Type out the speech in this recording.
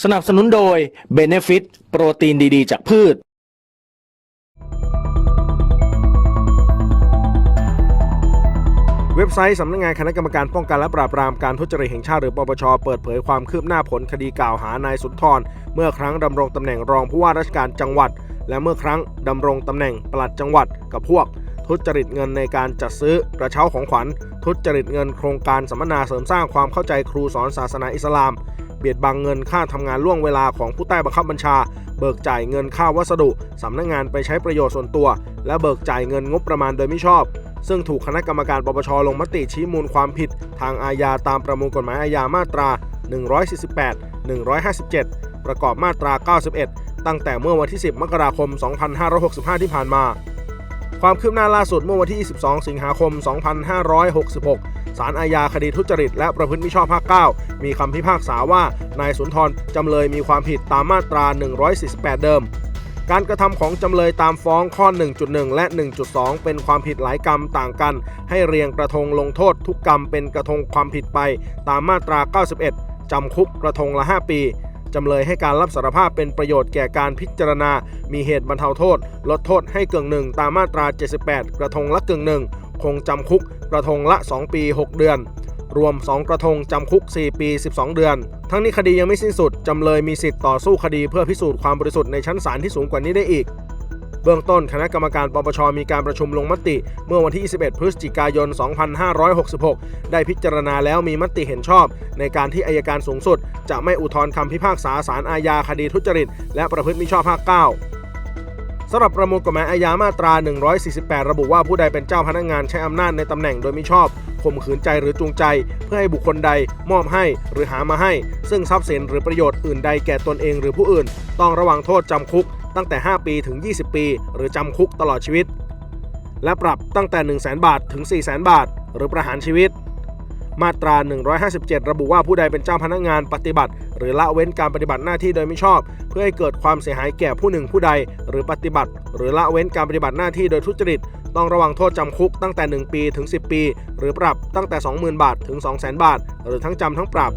สนับสนุนโดย Benefit โปรตีนดีๆ จากพืช เว็บไซต์สำนักงานคณะกรรมการป้องกันและปราบปรามการทุจริตแห่งชาติหรือปปช เปิดเผยความคืบหน้าผลคดีกล่าวหานายสุนทร เมื่อครั้งดำรงตำแหน่งรองผู้ว่าราชการจังหวัด และเมื่อครั้งดำรงตำแหน่งปลัดจังหวัดกับพวก ทุจริตเงินในการจัดซื้อกระเช้าของขวัญ ทุจริตเงินโครงการสัมมนาเสริมสร้างความเข้าใจครูสอนศาสนาอิสลาม เบียดบังเงินค่าทำงานล่วงเวลาของผู้ใต้บังคับบัญชา เบิกจ่ายเงินค่าวัสดุสำนักงานไปใช้ประโยชน์ส่วนตัว และเบิกจ่ายเงินงบประมาณโดยไม่ชอบ ซึ่งถูกคณะกรรมการปปชลงมติชี้มูลความผิด ทางอาญาตามประมวลกฎหมายอาญามาตรา 148 157 ประกอบมาตรา 91 ตั้งแต่เมื่อวันที่ 10 มกราคม 2565 ที่ผ่านมา ความคืบหน้าล่าสุดเมื่อวันที่ 22 สิงหาคม 2566 ศาลอาญาคดีทุจริต และประพฤติมิชอบภาค 9 มีคำพิพากษาว่า นายสุนทรจำเลยมีความผิดตามมาตรา 148 เดิม การกระทำของจำเลยตามฟ้องข้อ 1.1 และ 1.2 เป็นความผิดหลายกรรมต่างกัน ให้เรียงกระทงลงโทษทุกกรรมเป็นกระทงความผิดไป ตามมาตรา 91 จำคุกกระทงละ 5 ปี จำเลยให้การรับสารภาพเป็นประโยชน์แก่การพิจารณา มีเหตุบรรเทาโทษ ลดโทษให้เกึ่งหนึ่งตามมาตรา 78 กระทงละกึ่งหนึ่งคงจำคุกกระทงละ 2 ปี 6 เดือน รวม 2 กระทงจำคุก 4 ปี 12 เดือน ทั้งนี้คดียังไม่สิ้นสุด จำเลยมีสิทธิ์ต่อสู้คดีเพื่อพิสูจน์ความบริสุทธิ์ในชั้นศาลที่สูงกว่านี้ได้อีก เบื้องต้นคณะกรรมการปปชมีการประชุมลงมติ เมื่อวันที่ 21 พฤศจิกายน 2566 ได้พิจารณาแล้วมีมติเห็นชอบ ในการที่อายการสูงสุด จะไม่อุทธรณ์คำพิพากษาศาลอาญาคดีทุจริต และประพฤติมิชอบภาค 9สำหรับประมวลกฎหมายอาญามาตรา 148 ระบุว่าผู้ใดเป็นเจ้าพนักงานใช้อำนาจในตำแหน่งโดยมิชอบข่มขืนใจหรือจูงใจ เพื่อให้บุคคลใดมอบให้หรือหามาให้ ซึ่งทรัพย์สินหรือประโยชน์อื่นใดแก่ตนเองหรือผู้อื่น ต้องระวังโทษจำคุก ตั้งแต่ 5 ปีถึง 20 ปี หรือจำคุกตลอดชีวิต และปรับตั้งแต่ 1 0 0 0 0แบาทถึง 4 0 0 0 0 0 บาท หรือประหารชีวิต มาตรา 157 ระบุว่าผู้ใดเป็นเจ้าพนักงานปฏิบัติ หรือละเว้นการปฏิบัติหน้าที่โดยไมิชอบ เพื่อให้เกิดความเสียหายแก่ผู้หนึ่งผู้ใด หรือปฏิบัติ หรือละเว้นการปฏิบัติหน้าที่โดยทุจริต ต้องระวังโทษจำคุกตั้งแต่ 1 ปีถึง 10 ปี หรือปรับตั้งแต่ 20,000 บาทถึง 200,000 บาท หรือทั้งจำทั้งปรับ